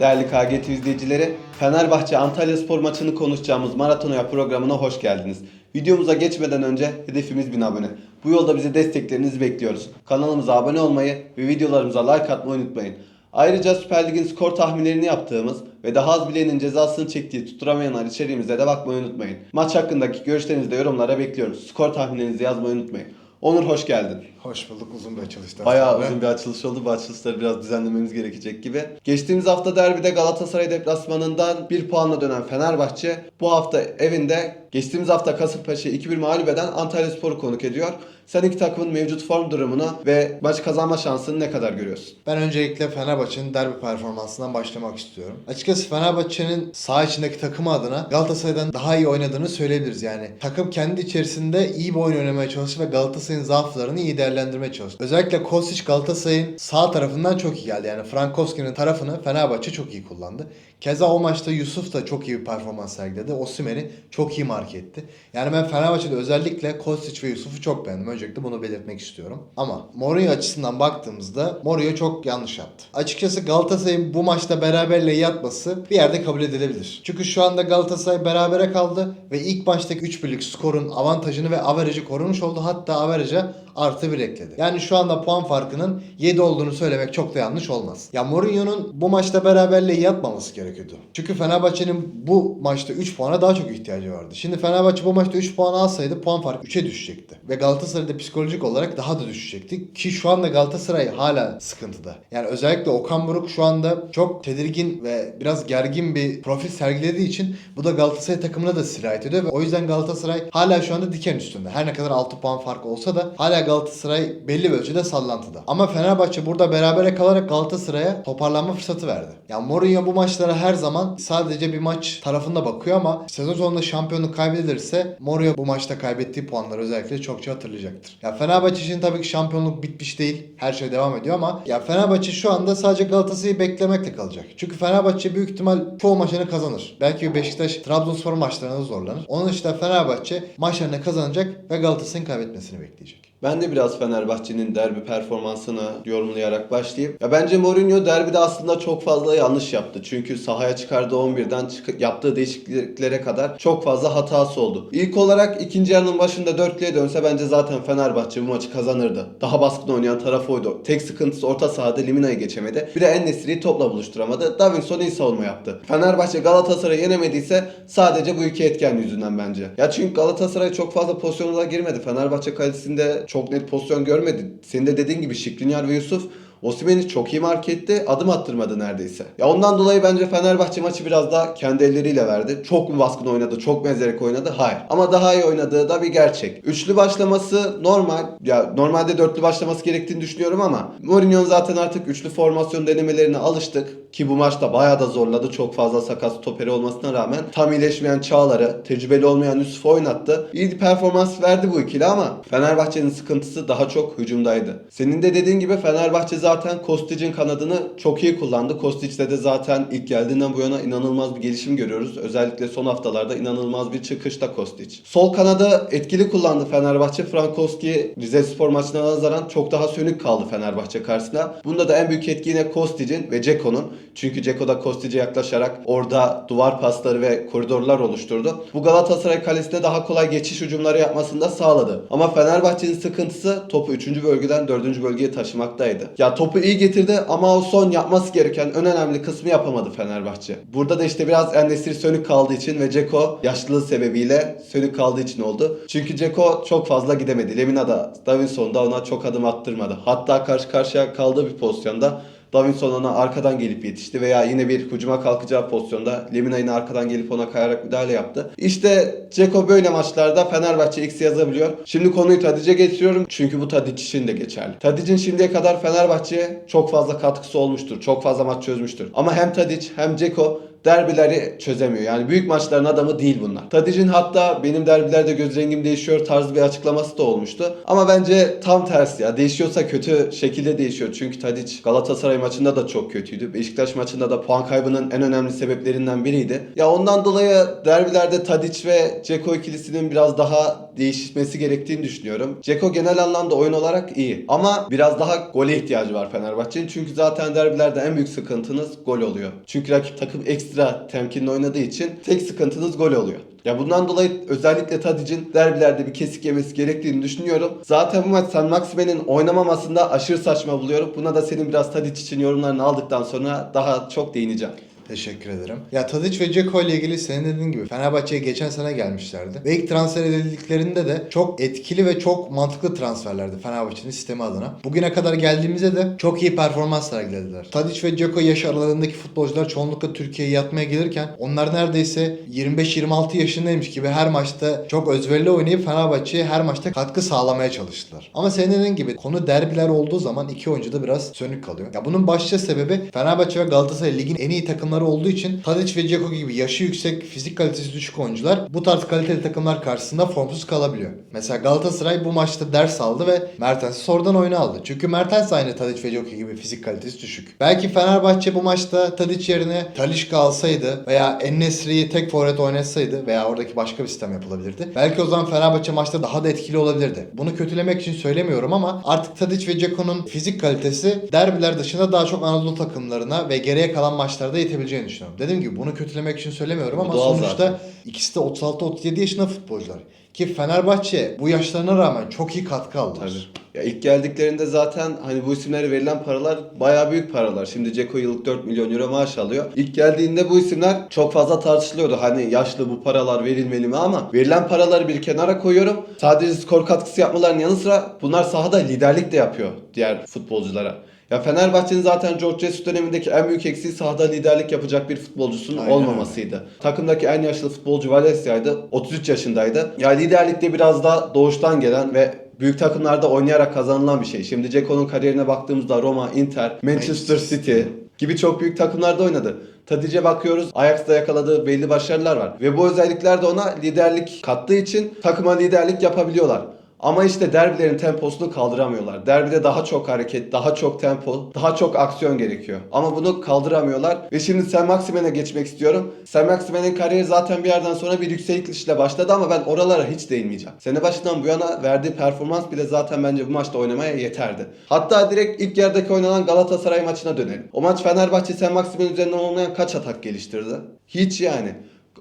Değerli KGT izleyicileri, Fenerbahçe Antalya Spor maçını konuşacağımız Maratonoya programına hoş geldiniz. Videomuza geçmeden önce hedefimiz 1000 abone. Bu yolda bizi desteklerinizi bekliyoruz. Kanalımıza abone olmayı ve videolarımıza like atmayı unutmayın. Ayrıca Süper Lig'in skor tahminlerini yaptığımız ve daha az bilenin cezasını çektiği tutturamayanlar içeriğimize de bakmayı unutmayın. Maç hakkındaki görüşlerinizi de yorumlara bekliyoruz. Skor tahminlerinizi yazmayı unutmayın. Onur hoş geldin. Hoş bulduk uzun bir açılıştan Bayağı sonra. uzun bir açılış oldu. Bu açılışları biraz düzenlememiz gerekecek gibi. Geçtiğimiz hafta derbide Galatasaray deplasmanından bir puanla dönen Fenerbahçe bu hafta evinde geçtiğimiz hafta Kasımpaşa'yı 2-1 mağlup eden Antalya Spor'u konuk ediyor. Sen iki takımın mevcut form durumunu ve maç kazanma şansını ne kadar görüyorsun? Ben öncelikle Fenerbahçe'nin derbi performansından başlamak istiyorum. Açıkçası Fenerbahçe'nin saha içindeki takımı adına Galatasaray'dan daha iyi oynadığını söyleyebiliriz yani. Takım kendi içerisinde iyi bir oyun oynamaya çalıştı ve Galatasaray'ın zaaflarını iyi değerlendirmeye çalıştı. Özellikle Kostic Galatasaray'ın sağ tarafından çok iyi geldi. Yani Frankowski'nin tarafını Fenerbahçe çok iyi kullandı. Keza o maçta Yusuf da çok iyi bir performans sergiledi. Osimhen'i çok iyi mark etti. Yani ben Fenerbahçe'de özellikle Kostic ve Yusuf'u çok beğendim. Öncelikle bunu belirtmek istiyorum. Ama Mourinho açısından baktığımızda Mourinho çok yanlış yaptı. Açıkçası Galatasaray'ın bu maçta beraberliğe yatması bir yerde kabul edilebilir. Çünkü şu anda Galatasaray berabere kaldı ve ilk maçtaki 3 birlik skorun avantajını ve average'ı korumuş oldu. Hatta average'a artı bir ekledi. Yani şu anda puan farkının 7 olduğunu söylemek çok da yanlış olmaz. Ya Mourinho'nun bu maçta beraberliğe yatmaması gerekiyordu. Çünkü Fenerbahçe'nin bu maçta 3 puana daha çok ihtiyacı vardı. Şimdi Fenerbahçe bu maçta 3 puan alsaydı puan farkı 3'e düşecekti. Ve Galatasaray'da psikolojik olarak daha da düşecekti. Ki şu anda Galatasaray hala sıkıntıda. Yani özellikle Okan Buruk şu anda çok tedirgin ve biraz gergin bir profil sergilediği için bu da Galatasaray takımına da sirayet ediyor ve o yüzden Galatasaray hala şu anda diken üstünde. Her ne kadar 6 puan fark olsa da hala Galatasaray belli bir ölçüde sallantıda. Ama Fenerbahçe burada berabere kalarak Galatasaray'a toparlanma fırsatı verdi. Yani Mourinho bu maçlara her zaman sadece bir maç tarafında bakıyor ama sezon sonunda şampiyonluk kaybedilirse Mourinho bu maçta kaybettiği puanları özellikle çokça hatırlayacaktır. Ya Fenerbahçe için tabii ki şampiyonluk bitmiş değil. Her şey devam ediyor ama ya Fenerbahçe şu anda sadece Galatasaray'ı beklemekle kalacak. Çünkü Fenerbahçe büyük ihtimal çoğu maçını kazanır. Belki Beşiktaş Trabzonspor maçlarında zorlanır. Onun dışında Fenerbahçe maçlarını kazanacak ve Galatasaray'ın kaybetmesini bekleyecek. Ben de biraz Fenerbahçe'nin derbi performansını yorumlayarak başlayayım. Ya bence Mourinho derbide aslında çok fazla yanlış yaptı. Çünkü sahaya çıkardığı 11'den çık- yaptığı değişikliklere kadar çok fazla hatası oldu. İlk olarak ikinci yarının başında dörtlüye dönse bence zaten Fenerbahçe bu maçı kazanırdı. Daha baskın oynayan taraf oydu. Tek sıkıntısı orta sahada Limina'yı geçemedi. Bir de En-Nesyri'yi topla buluşturamadı. Davinson iyi savunma yaptı. Fenerbahçe Galatasaray'ı yenemediyse sadece bu iki etken yüzünden bence. Ya çünkü Galatasaray çok fazla pozisyona da girmedi. Fenerbahçe kalitesinde çok net pozisyon görmedi. Senin de dediğin gibi Şikrinyar ve Yusuf Osimhen'i çok iyi mark etti. Adım attırmadı neredeyse. Ya ondan dolayı bence Fenerbahçe maçı biraz daha kendi elleriyle verdi. Çok mu baskın oynadı, çok mu ezerek oynadı? Hayır. Ama daha iyi oynadığı da bir gerçek. Üçlü başlaması normal. Ya normalde dörtlü başlaması gerektiğini düşünüyorum ama Mourinho'nun zaten artık üçlü formasyon denemelerine alıştık. Ki bu maçta bayağı da zorladı. Çok fazla sakat stoperi olmasına rağmen tam iyileşmeyen Çağlar'ı, tecrübeli olmayan Yusuf'u oynattı. İyi bir performans verdi bu ikili ama Fenerbahçe'nin sıkıntısı daha çok hücumdaydı. Senin de dediğin gibi Fenerbahçe zaten Kostic'in kanadını çok iyi kullandı. Kostic'te de zaten ilk geldiğinden bu yana inanılmaz bir gelişim görüyoruz. Özellikle son haftalarda inanılmaz bir çıkışta Kostic. Sol kanadı etkili kullandı Fenerbahçe. Frankowski Rize Spor maçına nazaran çok daha sönük kaldı Fenerbahçe karşısında. Bunda da en büyük etki yine Kostic'in ve Ceko'nun. Çünkü Ceko da Kostic'e yaklaşarak orada duvar pasları ve koridorlar oluşturdu. Bu Galatasaray kalesine daha kolay geçiş hücumları yapmasını da sağladı. Ama Fenerbahçe'nin sıkıntısı topu 3. bölgeden 4. bölgeye taşımaktaydı. Ya topu iyi getirdi ama o son yapması gereken en önemli kısmı yapamadı Fenerbahçe. Burada da işte biraz Endesiri sönük kaldığı için ve Ceko yaşlılığı sebebiyle sönük kaldığı için oldu. Çünkü Ceko çok fazla gidemedi. Lemina da Davinson da ona çok adım attırmadı. Hatta karşı karşıya kaldığı bir pozisyonda Davinson ona arkadan gelip yetişti veya yine bir hücuma kalkacağı pozisyonda Lemina yine arkadan gelip ona kayarak müdahale yaptı. İşte Ceko böyle maçlarda Fenerbahçe X yazabiliyor. Şimdi konuyu Tadic'e getiriyorum çünkü bu Tadic için de geçerli. Tadic'in şimdiye kadar Fenerbahçe'ye çok fazla katkısı olmuştur. Çok fazla maç çözmüştür. Ama hem Tadic hem Ceko derbileri çözemiyor. Yani büyük maçların adamı değil bunlar. Tadic'in hatta benim derbilerde göz rengim değişiyor tarzı bir açıklaması da olmuştu. Ama bence tam tersi ya. Değişiyorsa kötü şekilde değişiyor. Çünkü Tadic Galatasaray maçında da çok kötüydü. Beşiktaş maçında da puan kaybının en önemli sebeplerinden biriydi. Ya ondan dolayı derbilerde Tadic ve Ceko ikilisinin biraz daha değişmesi gerektiğini düşünüyorum. Ceko genel anlamda oyun olarak iyi. Ama biraz daha gole ihtiyacı var Fenerbahçe'nin. Çünkü zaten derbilerde en büyük sıkıntınız gol oluyor. Çünkü rakip takım ekstra temkinli oynadığı için tek sıkıntınız gol oluyor. Ya bundan dolayı özellikle Tadic'in derbilerde bir kesik yemesi gerektiğini düşünüyorum. Zaten bu maç San Maxime'nin oynamamasında aşırı saçma buluyorum. Buna da senin biraz Tadic için yorumlarını aldıktan sonra daha çok değineceğim. Teşekkür ederim. Ya Tadic ve Dzeko ile ilgili senin dediğin gibi Fenerbahçe'ye geçen sene gelmişlerdi. Ve ilk transfer edildiklerinde de çok etkili ve çok mantıklı transferlerdi Fenerbahçe'nin sistemi adına. Bugüne kadar geldiğimizde de çok iyi performans sergilediler. Tadic ve Dzeko yaş aralarındaki futbolcular çoğunlukla Türkiye'ye yatmaya gelirken onlar neredeyse 25-26 yaşındaymış gibi her maçta çok özverili oynayıp Fenerbahçe'ye her maçta katkı sağlamaya çalıştılar. Ama senin dediğin gibi konu derbiler olduğu zaman iki oyuncu da biraz sönük kalıyor. Ya bunun başlıca sebebi Fenerbahçe ve Galatasaray ligin en iyi takımları olduğu için Tadic ve Dzeko gibi yaşı yüksek, fizik kalitesi düşük oyuncular bu tarz kaliteli takımlar karşısında formsuz kalabiliyor. Mesela Galatasaray bu maçta ders aldı ve Mertens'i sonradan oyuna aldı. Çünkü Mertens aynı Tadic ve Dzeko gibi fizik kalitesi düşük. Belki Fenerbahçe bu maçta Tadic yerine Talişka alsaydı veya Ennesri'yi tek forvet oynatsaydı veya oradaki başka bir sistem yapılabilirdi. Belki o zaman Fenerbahçe maçta daha da etkili olabilirdi. Bunu kötülemek için söylemiyorum ama artık Tadic ve Dzeko'nun fizik kalitesi derbiler dışında daha çok Anadolu takımlarına ve geriye kalan maçlarda yetebileceğini düşünüyorum. Dediğim gibi bunu kötülemek için söylemiyorum ama sonuçta zaten. ikisi de 36-37 yaşında futbolcular. Ki Fenerbahçe bu yaşlarına rağmen çok iyi katkı aldılar. Tabii. Ya ilk geldiklerinde zaten hani bu isimlere verilen paralar bayağı büyük paralar. Şimdi Ceko yıllık 4 milyon euro maaş alıyor. İlk geldiğinde bu isimler çok fazla tartışılıyordu. Hani yaşlı bu paralar verilmeli mi ama verilen paraları bir kenara koyuyorum. Sadece skor katkısı yapmalarının yanı sıra bunlar sahada liderlik de yapıyor diğer futbolculara. Ya Fenerbahçe'nin zaten George Jesus dönemindeki en büyük eksiği sahada liderlik yapacak bir futbolcusunun Aynen olmamasıydı. Takımdaki en yaşlı futbolcu Valencia'ydı. 33 yaşındaydı. Ya liderlikte biraz da doğuştan gelen ve büyük takımlarda oynayarak kazanılan bir şey. Şimdi Ceko'nun kariyerine baktığımızda Roma, Inter, Manchester City gibi çok büyük takımlarda oynadı. Tadic'e bakıyoruz. Ajax'ta yakaladığı belli başarılar var. Ve bu özellikler de ona liderlik kattığı için takıma liderlik yapabiliyorlar. Ama işte derbilerin temposunu kaldıramıyorlar. Derbide daha çok hareket, daha çok tempo, daha çok aksiyon gerekiyor. Ama bunu kaldıramıyorlar. Ve şimdi Sen Maximen'e geçmek istiyorum. Sen Maximen'in kariyeri zaten bir yerden sonra bir yükselişle başladı ama ben oralara hiç değinmeyeceğim. Sene başından bu yana verdiği performans bile zaten bence bu maçta oynamaya yeterdi. Hatta direkt ilk yerdeki oynanan Galatasaray maçına dönelim. O maç Fenerbahçe Sen Maximen üzerinden olmayan kaç atak geliştirdi? Hiç yani.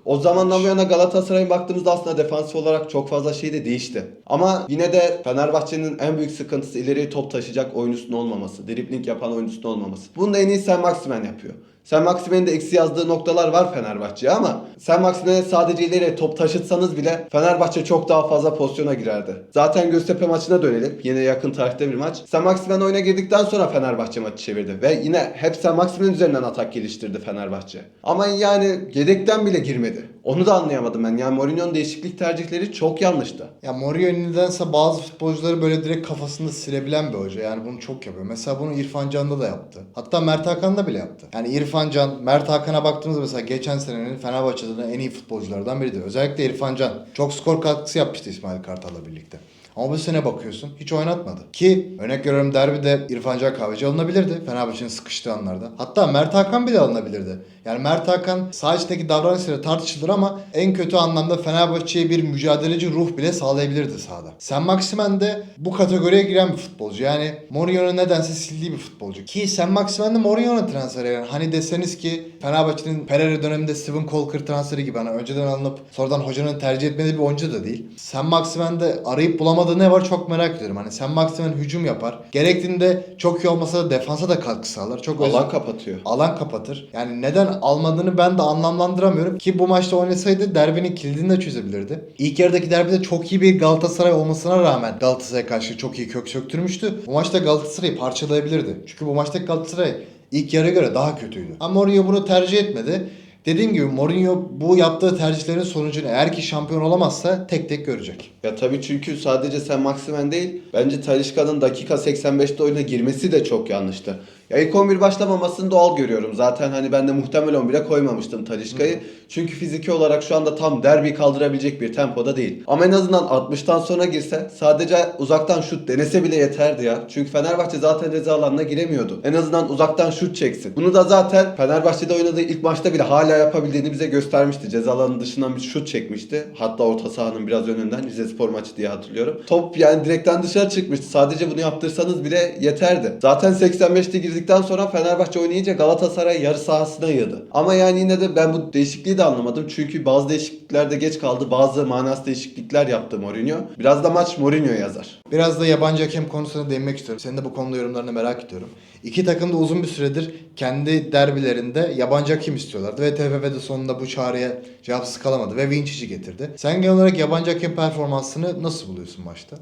O zamandan bu yana Galatasaray'ın baktığımızda aslında defansif olarak çok fazla şey de değişti. Ama yine de Fenerbahçe'nin en büyük sıkıntısı ileriye top taşıyacak oyuncusunun olmaması. Dribling yapan oyuncusunun olmaması. Bunu da en iyi Sen Maximen yapıyor. Sen Maximen'in de eksi yazdığı noktalar var Fenerbahçe'ye ama Sen Maximen'e sadece ileriye top taşıtsanız bile Fenerbahçe çok daha fazla pozisyona girerdi. Zaten Göztepe maçına dönelim. Yine yakın tarihte bir maç. Sen Maximen oyuna girdikten sonra Fenerbahçe maçı çevirdi. Ve yine hep Sen Maximen üzerinden atak geliştirdi Fenerbahçe. Ama yani yedekten bile girmedi. Onu da anlayamadım ben. Yani Mourinho'nun değişiklik tercihleri çok yanlıştı. Ya Mourinho nedense bazı futbolcuları böyle direkt kafasında silebilen bir hoca. Yani bunu çok yapıyor. Mesela bunu İrfan Can'da da yaptı. Hatta Mert Hakan'da bile yaptı. Yani İrfan Can, Mert Hakan'a baktığımızda mesela geçen senenin Fenerbahçe'de en iyi futbolculardan biridir. Özellikle İrfan Can. Çok skor katkısı yapmıştı İsmail Kartal'la birlikte. Ama bu sene bakıyorsun hiç oynatmadı. Ki örnek veriyorum derbide İrfan Can Kahveci alınabilirdi. Fenerbahçe'nin sıkıştığı anlarda. Hatta Mert Hakan bile alınabilirdi. Yani Mert Hakan sağ davranışları tartışılır ama en kötü anlamda Fenerbahçe'ye bir mücadeleci ruh bile sağlayabilirdi sahada. Sen Maximen de bu kategoriye giren bir futbolcu. Yani Mourinho'nun nedense sildiği bir futbolcu. Ki Sen Maximen de Mourinho'nun transferi. Yani hani deseniz ki Fenerbahçe'nin Pereira döneminde Steven Colker transferi gibi hani önceden alınıp sonradan hocanın tercih etmediği bir oyuncu da değil. Sen Maximen de arayıp bulamadığı ne var çok merak ediyorum. Hani Sen Maximen hücum yapar. Gerektiğinde çok iyi olmasa da defansa da katkı sağlar. Çok Alan kapatıyor. alan kapatır. Yani neden almadığını ben de anlamlandıramıyorum ki bu maçta oynasaydı derbinin kilidini de çözebilirdi. İlk yarıdaki derbide çok iyi bir Galatasaray olmasına rağmen Galatasaray'a karşı çok iyi kök söktürmüştü. Bu maçta Galatasaray'ı parçalayabilirdi. Çünkü bu maçtaki Galatasaray ilk yarıya göre daha kötüydü. Ama Mourinho bunu tercih etmedi. Dediğim gibi Mourinho bu yaptığı tercihlerin sonucunu eğer ki şampiyon olamazsa tek tek görecek. Ya tabii çünkü sadece sen Maximen değil, bence Talişka'nın dakika 85'te oyuna girmesi de çok yanlıştı. Ya ilk 11 başlamamasını doğal görüyorum. Zaten hani ben de muhtemel 11'e koymamıştım Talişka'yı. Çünkü fiziki olarak şu anda tam derbi kaldırabilecek bir tempoda değil. Ama en azından 60'tan sonra girse sadece uzaktan şut denese bile yeterdi ya. Çünkü Fenerbahçe zaten ceza alanına giremiyordu. En azından uzaktan şut çeksin. Bunu da zaten Fenerbahçe'de oynadığı ilk maçta bile hala yapabildiğini bize göstermişti. Ceza alanının dışından bir şut çekmişti. Hatta orta sahanın biraz önünden Rizespor maçı diye hatırlıyorum. Top yani direkten dışarı çıkmıştı. Sadece bunu yaptırsanız bile yeterdi. Zaten 85'te girdikten sonra Fenerbahçe oynayınca Galatasaray yarı sahasına yığdı. Ama yani yine de ben bu değişikliği de anlamadım. Çünkü bazı değişikliklerde geç kaldı. Bazı manas değişiklikler yaptı Mourinho. Biraz da maç Mourinho yazar. Biraz da yabancı hakem konusuna değinmek istiyorum. Senin de bu konuda yorumlarını merak ediyorum. İki takım da uzun bir süredir kendi derbilerinde yabancı hakem istiyorlardı. Ve TFF de sonunda bu çağrıya cevapsız kalamadı ve Vincic'i getirdi. Sen genel olarak yabancı hakem performansını nasıl buluyorsun maçta?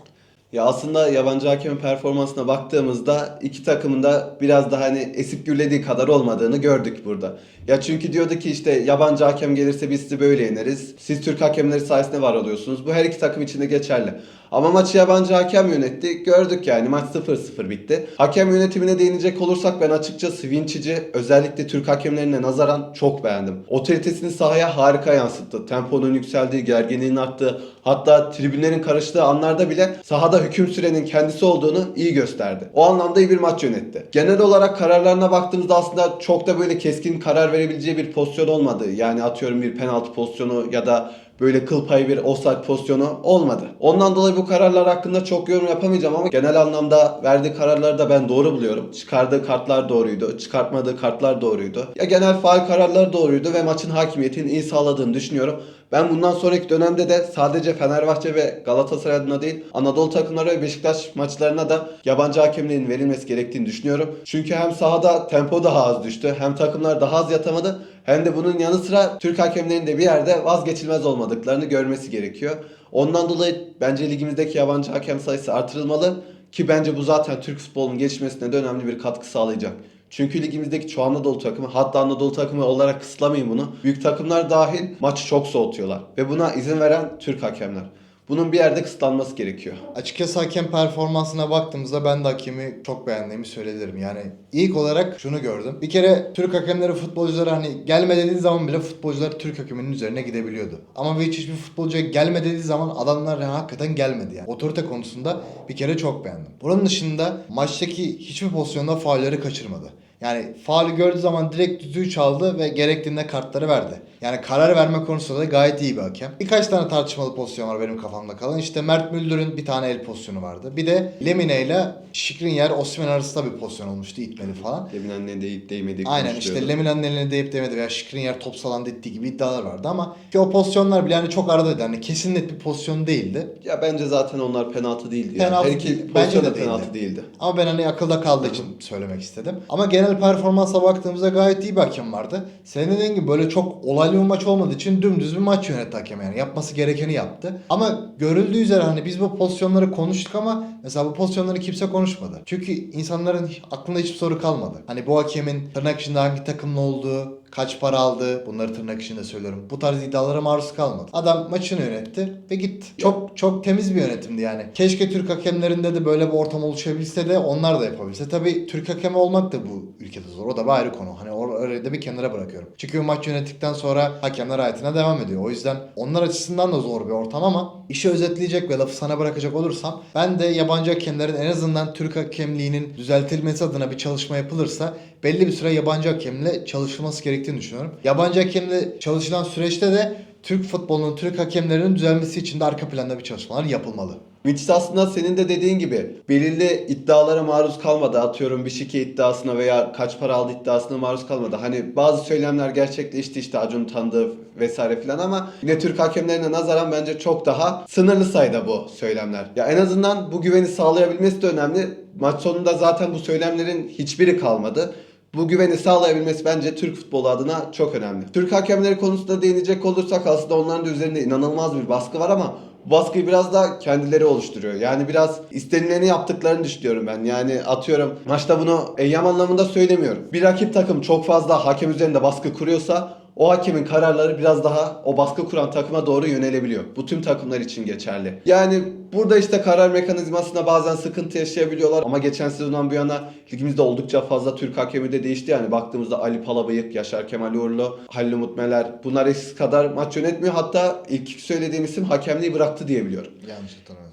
Ya aslında yabancı hakemin performansına baktığımızda iki takımın da biraz daha hani esip gürlediği kadar olmadığını gördük burada. Ya çünkü diyordu ki işte yabancı hakem gelirse biz sizi böyle yeneriz. Siz Türk hakemleri sayesinde var oluyorsunuz. Bu her iki takım için de geçerli. Ama maçı yabancı hakem yönetti. Gördük yani maç 0-0 bitti. Hakem yönetimine değinecek olursak ben açıkçası Vincici özellikle Türk hakemlerine nazaran çok beğendim. Otoritesini sahaya harika yansıttı. Temponun yükseldiği, gerginliğin arttığı, hatta tribünlerin karıştığı anlarda bile sahada hüküm sürenin kendisi olduğunu iyi gösterdi. O anlamda iyi bir maç yönetti. Genel olarak kararlarına baktığımızda aslında çok da böyle keskin karar verebileceği bir pozisyon olmadı. Yani atıyorum bir penaltı pozisyonu ya da böyle kıl payı bir offside pozisyonu olmadı. Ondan dolayı bu kararlar hakkında çok yorum yapamayacağım ama genel anlamda verdiği kararları da ben doğru buluyorum. Çıkardığı kartlar doğruydu, çıkartmadığı kartlar doğruydu. Ya genel faal kararları doğruydu ve maçın hakimiyetini iyi sağladığını düşünüyorum. Ben bundan sonraki dönemde de sadece Fenerbahçe ve Galatasaray adına değil Anadolu takımları ve Beşiktaş maçlarına da yabancı hakemliğin verilmesi gerektiğini düşünüyorum. Çünkü hem sahada tempo daha az düştü hem takımlar daha az yatamadı hem de bunun yanı sıra Türk hakemlerinin de bir yerde vazgeçilmez olmadıklarını görmesi gerekiyor. Ondan dolayı bence ligimizdeki yabancı hakem sayısı artırılmalı ki bence bu zaten Türk futbolunun gelişmesine de önemli bir katkı sağlayacak. Çünkü ligimizdeki çoğu Anadolu takımı hatta Anadolu takımı olarak kısıtlamayın bunu. Büyük takımlar dahil maçı çok soğutuyorlar. Ve buna izin veren Türk hakemler. Bunun bir yerde kısıtlanması gerekiyor. Açıkçası hakem performansına baktığımızda ben de hakemi çok beğendiğimi söyleyebilirim. Yani ilk olarak şunu gördüm. Bir kere Türk hakemleri futbolculara hani gelme dediği zaman bile futbolcular Türk hakeminin üzerine gidebiliyordu. Ama hiç hiçbir futbolcuya gelme dediği zaman adamlar hakikaten gelmedi yani. Otorite konusunda bir kere çok beğendim. Bunun dışında maçtaki hiçbir pozisyonda faulleri kaçırmadı. Yani faulü gördüğü zaman direkt düdüğü çaldı ve gerektiğinde kartları verdi. Yani karar verme konusunda da gayet iyi bir hakem. Birkaç tane tartışmalı pozisyon var benim kafamda kalan. İşte Mert Müldür'ün bir tane el pozisyonu vardı. Bir de Lemine ile Şikrinyer Osman arasında bir pozisyon olmuştu itmeli falan. Demin anne deyip değmediği Aynen işte Lemine'nin eline değip değmedi veya Şikrinyer top salan ettiği gibi iddialar vardı ama ki o pozisyonlar bile hani çok aradaydı. Hani kesin net bir pozisyon değildi. Ya bence zaten onlar penaltı değildi. Penaltı yani. Her iki bence pozisyon de da penaltı değildi. Ama ben hani akılda kaldığı için söylemek istedim. Ama genel performansa baktığımızda gayet iyi bir hakem vardı. Senin dediğin gibi böyle çok olaylı bir maç olmadığı için dümdüz bir maç yönetti hakem yani. Yapması gerekeni yaptı. Ama görüldüğü üzere hani biz bu pozisyonları konuştuk ama mesela bu pozisyonları kimse konuşmadı. Çünkü insanların aklında hiçbir soru kalmadı. Hani bu hakemin tırnak içinde hangi takımlı olduğu, kaç para aldı bunları tırnak içinde söylüyorum. Bu tarz iddialara maruz kalmadı. Adam maçını yönetti ve gitti. Çok çok temiz bir yönetimdi yani. Keşke Türk hakemlerinde de böyle bir ortam oluşabilse de onlar da yapabilse. Tabii Türk hakemi olmak da bu ülkede zor. O da bir ayrı konu. Hani or- orayı da bir kenara bırakıyorum. Çünkü maç yönettikten sonra hakemler hayatına devam ediyor. O yüzden onlar açısından da zor bir ortam ama işi özetleyecek ve lafı sana bırakacak olursam ben de yabancı hakemlerin en azından Türk hakemliğinin düzeltilmesi adına bir çalışma yapılırsa belli bir süre yabancı hakemle çalışılması gerektiğini düşünüyorum. Yabancı hakemle çalışılan süreçte de Türk futbolunun, Türk hakemlerinin düzelmesi için de arka planda bir çalışmalar yapılmalı. Mitch aslında senin de dediğin gibi belirli iddialara maruz kalmadı. Atıyorum bir şike iddiasına veya kaç para aldı iddiasına maruz kalmadı. Hani bazı söylemler gerçekleşti işte Acun tanıdı vesaire filan ama yine Türk hakemlerine nazaran bence çok daha sınırlı sayıda bu söylemler. Ya en azından bu güveni sağlayabilmesi de önemli. Maç sonunda zaten bu söylemlerin hiçbiri kalmadı. Bu güveni sağlayabilmesi bence Türk futbolu adına çok önemli. Türk hakemleri konusunda değinecek olursak aslında onların da üzerinde inanılmaz bir baskı var ama baskıyı biraz da kendileri oluşturuyor. Yani biraz istenileni yaptıklarını düşünüyorum ben. Yani atıyorum maçta bunu eyyam anlamında söylemiyorum. Bir rakip takım çok fazla hakem üzerinde baskı kuruyorsa o hakemin kararları biraz daha o baskı kuran takıma doğru yönelebiliyor. Bu tüm takımlar için geçerli. Yani burada işte karar mekanizmasında bazen sıkıntı yaşayabiliyorlar ama geçen sezondan bu yana ligimizde oldukça fazla Türk hakemi de değişti. Yani baktığımızda Ali Palabıyık, Yaşar Kemal Uğurlu, Halil Umut Meler bunlar eskisi kadar maç yönetmiyor. Hatta ilk söylediğim isim hakemliği bıraktı diyebiliyorum. Yanlış hatırlamıyorsam evet.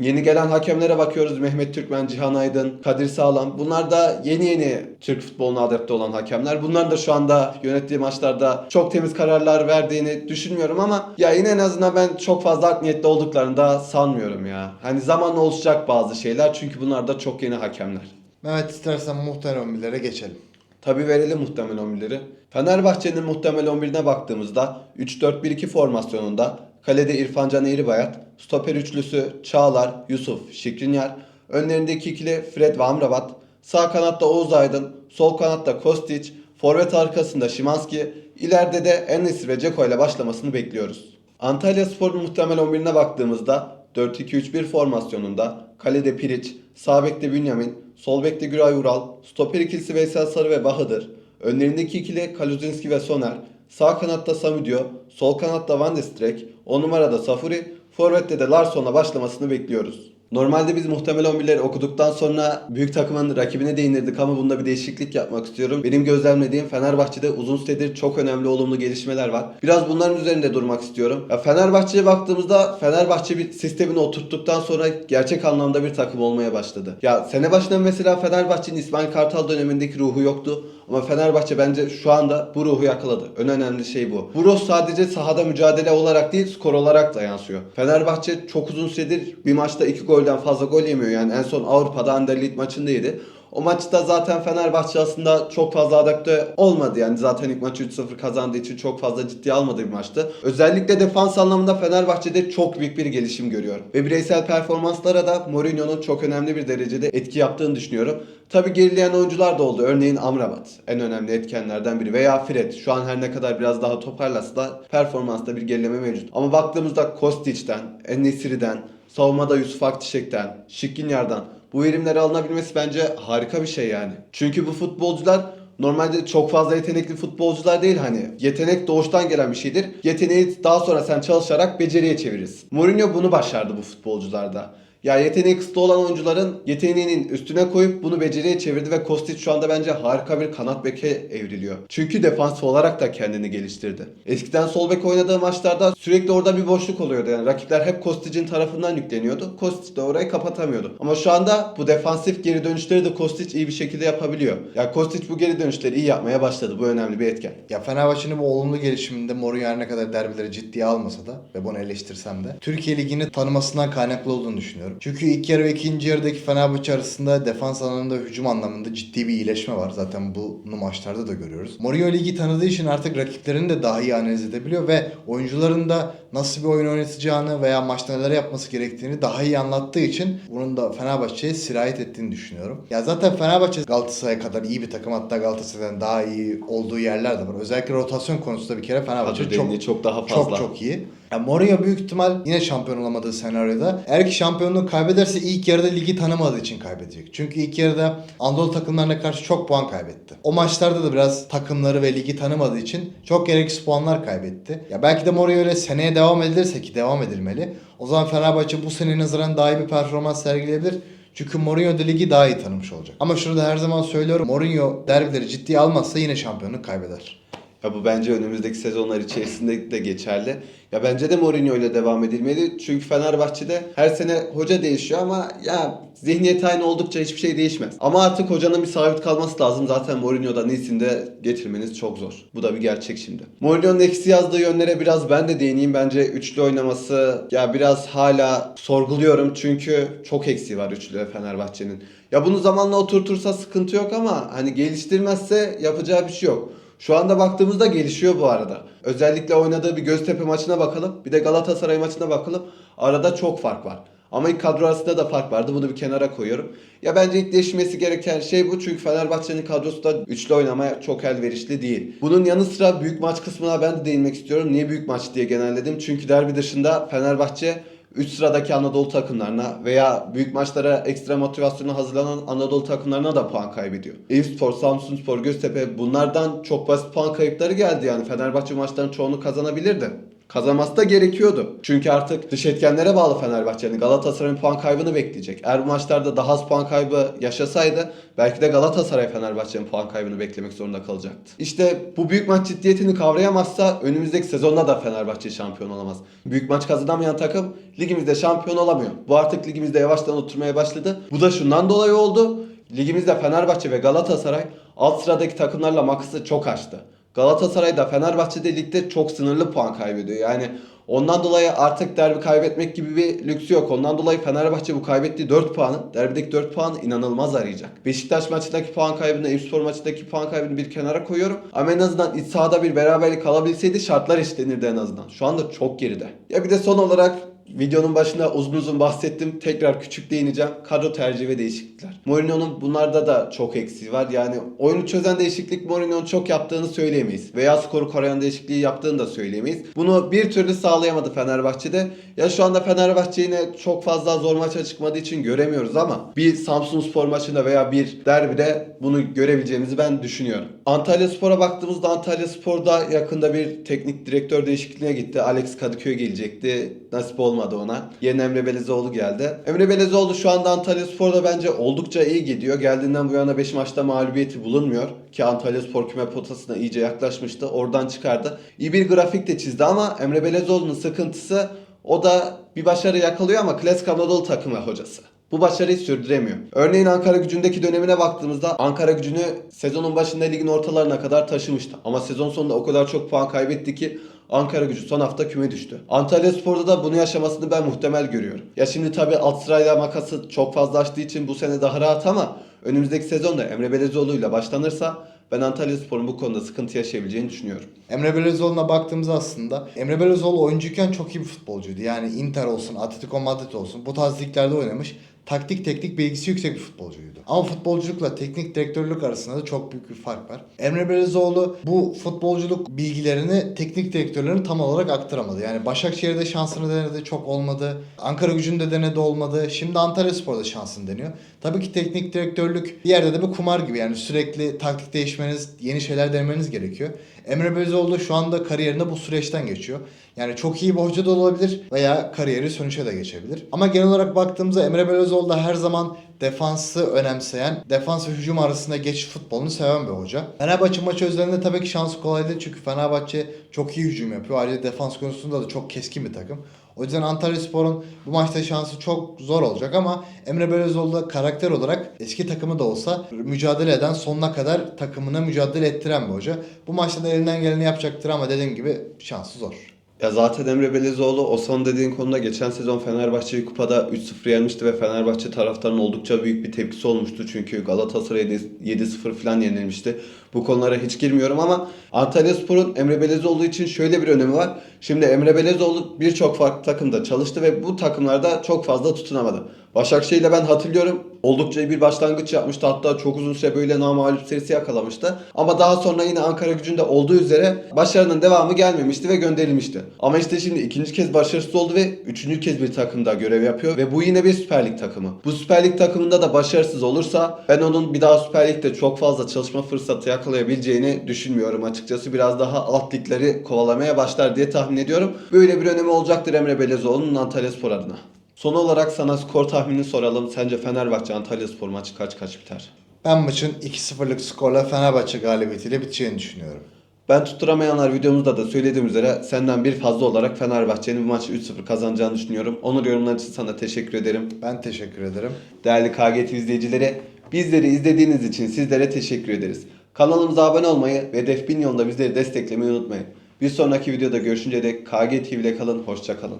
Yeni gelen hakemlere bakıyoruz. Mehmet Türkmen, Cihan Aydın, Kadir Sağlam. Bunlar da yeni yeni Türk futboluna adapte olan hakemler. Bunlar da şu anda yönettiği maçlarda çok temiz kararlar verdiğini düşünmüyorum ama ya yine en azından ben çok fazla art niyetli olduklarını da sanmıyorum ya. Hani zamanla oluşacak bazı şeyler çünkü bunlar da çok yeni hakemler. Mehmet istersen muhtemel 11'lere geçelim. Tabi verelim muhtemel 11'leri. Fenerbahçe'nin muhtemel 11'ine baktığımızda 3-4-1-2 formasyonunda kalede İrfan Can Eğribayat, stoper üçlüsü Çağlar, Yusuf, Şikrinyar, önlerindeki ikili Fred ve Amrabat, sağ kanatta Oğuz Aydın, sol kanatta Kostić, forvet arkasında Şimanski, ileride de Enes ve Ceko ile başlamasını bekliyoruz. Antalya Spor'un muhtemel 11'ine baktığımızda 4-2-3-1 formasyonunda kalede Piriç, sağ bekte Bünyamin, sol bekte Güray Ural, stoper ikilisi Veysel Sarı ve Bahadır, önlerindeki ikili Kaluzinski ve Soner, sağ kanatta Samudio, sol kanatta Van de Streek, 10 numarada Safuri, forvette de Larsson'la başlamasını bekliyoruz. Normalde biz muhtemel 11'leri okuduktan sonra büyük takımın rakibine değinirdik ama bunda bir değişiklik yapmak istiyorum. Benim gözlemlediğim Fenerbahçe'de uzun süredir çok önemli olumlu gelişmeler var. Biraz bunların üzerinde durmak istiyorum. Ya Fenerbahçe'ye baktığımızda Fenerbahçe bir sistemini oturttuktan sonra gerçek anlamda bir takım olmaya başladı. Ya sene başında mesela Fenerbahçe'nin İsmail Kartal dönemindeki ruhu yoktu. Ama Fenerbahçe bence şu anda bu ruhu yakaladı. En önemli şey bu. Bu ruh sadece sahada mücadele olarak değil skor olarak da yansıyor. Fenerbahçe çok uzun süredir bir maçta iki golden fazla gol yemiyor. Yani en son Avrupa'da Anderlecht maçında yedi. O maçta zaten Fenerbahçe aslında çok fazla adapte olmadı. Yani zaten ilk maçı 3-0 kazandığı için çok fazla ciddiye almadığı bir maçtı. Özellikle defans anlamında Fenerbahçe'de çok büyük bir gelişim görüyorum. Ve bireysel performanslara da Mourinho'nun çok önemli bir derecede etki yaptığını düşünüyorum. Tabi gerileyen oyuncular da oldu. Örneğin Amrabat en önemli etkenlerden biri veya Fred. Şu an her ne kadar biraz daha toparlasa da performansta bir gerileme mevcut. Ama baktığımızda Kostic'ten, Enesiri'den, savunmada Yusuf Akçiçek'ten, Şikrinyar'dan bu verimleri alınabilmesi bence harika bir şey yani. Çünkü bu futbolcular normalde çok fazla yetenekli futbolcular değil hani. Yetenek doğuştan gelen bir şeydir. Yeteneği daha sonra sen çalışarak beceriye çevirirsin. Mourinho bunu başardı bu futbolcularda. Ya yeteneği kısıtlı olan oyuncuların yeteneğinin üstüne koyup bunu beceriye çevirdi ve Kostic şu anda bence harika bir kanat beke evriliyor. Çünkü defansif olarak da kendini geliştirdi. Eskiden sol bek oynadığı maçlarda sürekli orada bir boşluk oluyordu. Yani rakipler hep Kostic'in tarafından yükleniyordu. Kostic de orayı kapatamıyordu. Ama şu anda bu defansif geri dönüşleri de Kostic iyi bir şekilde yapabiliyor. Ya Kostic bu geri dönüşleri iyi yapmaya başladı. Bu önemli bir etken. Ya Fenerbahçe'nin bu olumlu gelişiminde Mourinho ne kadar derbileri ciddiye almasa da ve bunu eleştirsem de Türkiye Ligi'ni tanımasından kaynaklı olduğunu düşünüyorum. Çünkü ilk yarı ve ikinci yarıdaki Fenerbahçe arasında defans alanında hücum anlamında ciddi bir iyileşme var. Zaten bunu maçlarda da görüyoruz. Mourinho ligi tanıdığı için artık rakiplerini de daha iyi analiz edebiliyor ve oyuncuların da nasıl bir oyun oynatacağını veya maçta neler yapması gerektiğini daha iyi anlattığı için bunun da Fenerbahçe'ye sirayet ettiğini düşünüyorum. Ya zaten Fenerbahçe Galatasaray'a kadar iyi bir takım hatta Galatasaray'dan daha iyi olduğu yerler de var. Özellikle rotasyon konusunda bir kere Fenerbahçe çok çok daha çok fazla. çok iyi. Ya Mourinho büyük ihtimal yine şampiyon olamadığı senaryoda eğer ki şampiyonluğu kaybederse ilk yarıda ligi tanımadığı için kaybedecek. Çünkü ilk yarıda Anadolu takımlarına karşı çok puan kaybetti. O maçlarda da biraz takımları ve ligi tanımadığı için çok gereksiz puanlar kaybetti. Ya belki de Mourinho öyle seneye devam edilirse ki devam edilmeli. O zaman Fenerbahçe bu sene nazaran daha iyi bir performans sergileyebilir. Çünkü Mourinho da ligi daha iyi tanımış olacak. Ama şurada her zaman söylüyorum Mourinho derbileri ciddiye almazsa yine şampiyonluk kaybeder. Ya bu bence önümüzdeki sezonlar içerisinde de geçerli. Ya bence de Mourinho ile devam edilmeli. Çünkü Fenerbahçe'de her sene hoca değişiyor ama ya zihniyet aynı oldukça hiçbir şey değişmez. Ama artık hocanın bir sabit kalması lazım. Zaten Mourinho'dan iyisini de getirmeniz çok zor. Bu da bir gerçek şimdi. Mourinho'nun eksi yazdığı yönlere biraz ben de değineyim. Bence üçlü oynaması ya biraz hala sorguluyorum. Çünkü çok eksiği var üçlü Fenerbahçe'nin. Ya bunu zamanla oturtursa sıkıntı yok ama hani geliştirmezse yapacağı bir şey yok. Şu anda baktığımızda gelişiyor bu arada. Özellikle oynadığı bir Göztepe maçına bakalım. Bir de Galatasaray maçına bakalım. Arada çok fark var. Ama ilk kadro arasında da fark vardı. Bunu bir kenara koyuyorum. Ya bence ilk değişmesi gereken şey bu. Çünkü Fenerbahçe'nin kadrosu da üçlü oynamaya çok elverişli değil. Bunun yanı sıra büyük maç kısmına ben de değinmek istiyorum. Niye büyük maç diye genelledim? Çünkü derbi dışında Fenerbahçe üst sıradaki Anadolu takımlarına veya büyük maçlara ekstra motivasyonla hazırlanan Anadolu takımlarına da puan kaybediyor. Eyüpspor, Samsunspor, Göztepe bunlardan çok basit puan kayıpları geldi yani. Fenerbahçe maçların çoğunu kazanabilirdi. Kazanması da gerekiyordu. Çünkü artık dış etkenlere bağlı Fenerbahçe'nin Galatasaray'ın puan kaybını bekleyecek. Eğer bu maçlarda daha az puan kaybı yaşasaydı belki de Galatasaray Fenerbahçe'nin puan kaybını beklemek zorunda kalacaktı. İşte bu büyük maç ciddiyetini kavrayamazsa önümüzdeki sezonda da Fenerbahçe şampiyon olamaz. Büyük maç kazanamayan takım ligimizde şampiyon olamıyor. Bu artık ligimizde yavaştan oturmaya başladı. Bu da şundan dolayı oldu. Ligimizde Fenerbahçe ve Galatasaray alt sıradaki takımlarla makası çok açtı. Galatasaray da Fenerbahçe'de ligde çok sınırlı puan kaybediyor. Yani ondan dolayı artık derbi kaybetmek gibi bir lüksü yok. Ondan dolayı Fenerbahçe bu kaybettiği 4 puanı, derbideki 4 puanı inanılmaz arayacak. Beşiktaş maçındaki puan kaybını, Eyüpspor maçındaki puan kaybını bir kenara koyuyorum. Ama en azından iç sahada bir beraberlik alabilseydi şartlar eşitlenirdi en azından. Şu anda çok geride. Ya bir de son olarak Videonun başında uzun uzun bahsettim. Tekrar küçük değineceğim. Kadro tercihi ve değişiklikler. Mourinho'nun bunlarda da çok eksiği var. Yani oyunu çözen değişiklik Mourinho'nun çok yaptığını söyleyemeyiz. Veya skoru koruyan değişikliği yaptığını da söyleyemeyiz. Bunu bir türlü sağlayamadı Fenerbahçe'de. Ya şu anda Fenerbahçe yine çok fazla zor maça çıkmadığı için göremiyoruz ama bir Samsun Spor maçında veya bir derbide bunu görebileceğimizi ben düşünüyorum. Antalya Spor'a baktığımızda Antalya Spor'da yakında bir teknik direktör değişikliğine gitti. Alex Kadıköy gelecekti. Nasip olmadı ona. Yerine Emre Belezoğlu geldi. Emre Belezoğlu şu anda Antalya Spor'da bence oldukça iyi gidiyor. Geldiğinden bu yana 5 maçta mağlubiyeti bulunmuyor. Ki Antalya Spor küme potasına iyice yaklaşmıştı. Oradan çıkardı. İyi bir grafik de çizdi ama Emre Belezoğlu'nun sıkıntısı o da bir başarı yakalıyor ama klasik Anadolu takımı hocası. Bu başarıyı sürdüremiyor. Örneğin Ankara gücündeki dönemine baktığımızda Ankara gücünü sezonun başında ligin ortalarına kadar taşımıştı. Ama sezon sonunda o kadar çok puan kaybetti ki Ankara gücü son hafta küme düştü. Antalya Spor'da da bunu yaşamasını ben muhtemel görüyorum. Ya şimdi tabi alt sırayla makası çok fazla açtığı için bu sene daha rahat ama önümüzdeki sezonda Emre Belezoğlu ile başlanırsa ben Antalya Spor'un bu konuda sıkıntı yaşayabileceğini düşünüyorum. Emre Belözoğlu'na baktığımızda aslında Emre Belözoğlu oyuncuyken çok iyi bir futbolcuydu. Yani Inter olsun, Atletico Madrid olsun bu tarz liglerde oynamış. Taktik teknik bilgisi yüksek bir futbolcuydu. Ama futbolculukla teknik direktörlük arasında da çok büyük bir fark var. Emre Belözoğlu bu futbolculuk bilgilerini teknik direktörlerin tam olarak aktaramadı. Yani Başakşehir'de şansını denedi çok olmadı. Ankara gücünde denedi olmadı. Şimdi Antalya Spor'da şansını deniyor. Tabii ki teknik direktörlük bir yerde de bir kumar gibi. Yani sürekli taktik değişmeniz, yeni şeyler denemeniz gerekiyor. Emre Belözoğlu şu anda kariyerinde bu süreçten geçiyor. Yani çok iyi bir hoca da olabilir veya kariyeri sonuça da geçebilir. Ama genel olarak baktığımızda Emre Belözoğlu da her zaman defansı önemseyen, defans ve hücum arasında geçiş futbolunu seven bir hoca. Fenerbahçe maçı özelinde tabii ki şansı kolay değil çünkü Fenerbahçe çok iyi hücum yapıyor. Ayrıca defans konusunda da çok keskin bir takım. O yüzden Antalya Spor'un bu maçta şansı çok zor olacak ama Emre Belözoğlu da karakter olarak eski takımı da olsa mücadele eden sonuna kadar takımına mücadele ettiren bir hoca. Bu maçta da elinden geleni yapacaktır ama dediğim gibi şansı zor. Ya zaten Emre Belezoğlu o son dediğin konuda geçen sezon Fenerbahçe'yi kupada 3-0 yenmişti ve Fenerbahçe taraftarının oldukça büyük bir tepkisi olmuştu. Çünkü Galatasaray'a 7-0 falan yenilmişti. Bu konulara hiç girmiyorum ama Antalya Spor'un Emre Belezoğlu için şöyle bir önemi var. Şimdi Emre Belezoğlu birçok farklı takımda çalıştı ve bu takımlarda çok fazla tutunamadı. Başakşehir'le ben hatırlıyorum oldukça bir başlangıç yapmıştı. Hatta çok uzun süre böyle namalip serisi yakalamıştı. Ama daha sonra yine Ankara gücünde olduğu üzere başarının devamı gelmemişti ve gönderilmişti. Ama işte şimdi ikinci kez başarısız oldu ve üçüncü kez bir takımda görev yapıyor. Ve bu yine bir Süper Lig takımı. Bu Süper Lig takımında da başarısız olursa ben onun bir daha Süper Lig'de çok fazla çalışma fırsatı yakalayabileceğini düşünmüyorum açıkçası. Biraz daha alt ligleri kovalamaya başlar diye tahmin ediyorum. Böyle bir önemi olacaktır Emre Belezoğlu'nun Antalya Spor adına. Son olarak sana skor tahminini soralım. Sence Fenerbahçe Antalya Spor maçı kaç kaç biter? Ben maçın 2-0'lık skorla Fenerbahçe galibiyetiyle biteceğini düşünüyorum. Ben tutturamayanlar videomuzda da söylediğim üzere senden bir fazla olarak Fenerbahçe'nin bu maçı 3-0 kazanacağını düşünüyorum. Onur yorumlar için sana teşekkür ederim. Ben teşekkür ederim. Değerli KGT izleyicileri, bizleri izlediğiniz için sizlere teşekkür ederiz. Kanalımıza abone olmayı ve Hedef 1000 yolunda bizleri desteklemeyi unutmayın. Bir sonraki videoda görüşünce dek KGT ile kalın, hoşça kalın.